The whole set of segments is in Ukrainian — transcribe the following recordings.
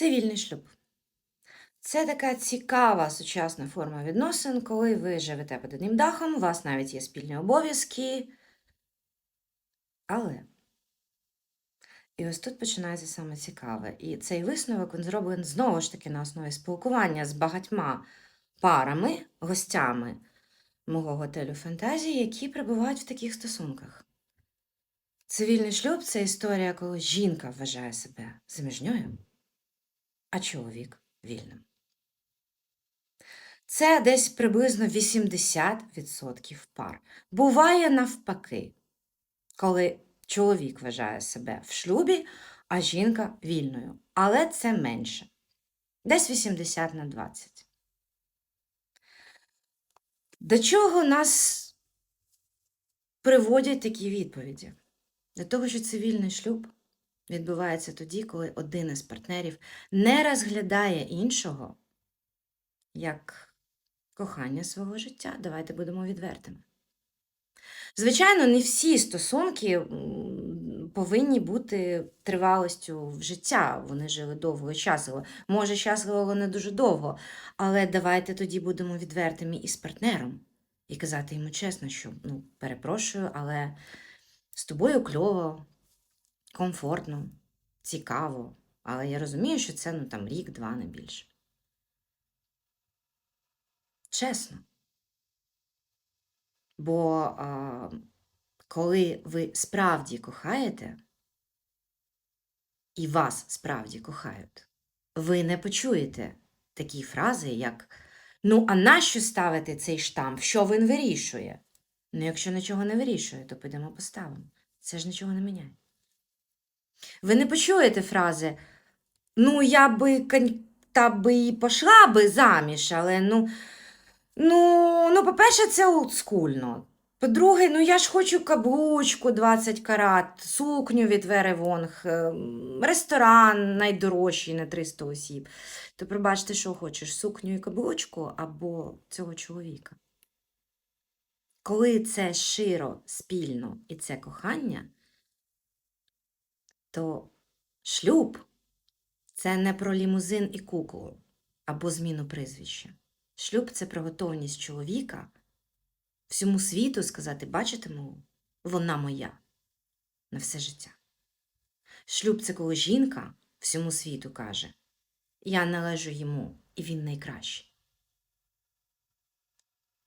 Цивільний шлюб. Це така цікава сучасна форма відносин, коли ви живете під одним дахом, у вас навіть є спільні обов'язки. Але. І ось тут починається саме цікаве. І цей висновок він зроблений знову ж таки на основі спілкування з багатьма парами, гостями мого готелю Фантазії, які перебувають в таких стосунках. Цивільний шлюб це історія, коли жінка вважає себе заміжньою, а чоловік вільним. Це десь приблизно 80% пар. Буває навпаки, коли чоловік вважає себе в шлюбі, а жінка вільною. Але це менше. Десь 80 на 20. До чого нас приводять такі відповіді? До того, що цивільний шлюб відбувається тоді, коли один із партнерів не розглядає іншого як кохання свого життя. Давайте будемо відвертими. Звичайно, не всі стосунки повинні бути тривалістю в життя. Вони жили довго і щасливо. Може, щасливо, не дуже довго. Але давайте тоді будемо відвертими із партнером і казати йому чесно, що ну, перепрошую, але з тобою кльово, комфортно, цікаво. Але я розумію, що це ну, там рік-два, не більше. Чесно. Бо а, коли ви справді кохаєте, і вас справді кохають, ви не почуєте такі фрази, як Ну, а нащо ставити цей штамп? Що він вирішує? Ну, якщо нічого не вирішує, то підемо поставимо. Це ж нічого не міняє. Ви не почуєте фрази Ну, я би та би і пішла би заміж, але ну. Ну, ну, по-перше, це олдскульно. По-друге, ну я ж хочу каблучку 20 карат, сукню від Вери Вонг, ем, ресторан найдорожчий на 300 осіб. То пробачте, що хочеш, сукню і каблучку або цього чоловіка. Коли це широ, спільно і це кохання, то шлюб це не про лімузин і куклу або зміну прізвища. Шлюб це про готовність чоловіка всьому світу сказати, бачите, мову, вона моя на все життя. Шлюб це коли жінка всьому світу каже, я належу йому, і він найкращий.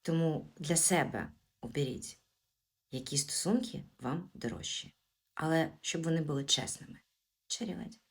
Тому для себе оберіть, які стосунки вам дорожчі, але щоб вони були чесними. Чарівець.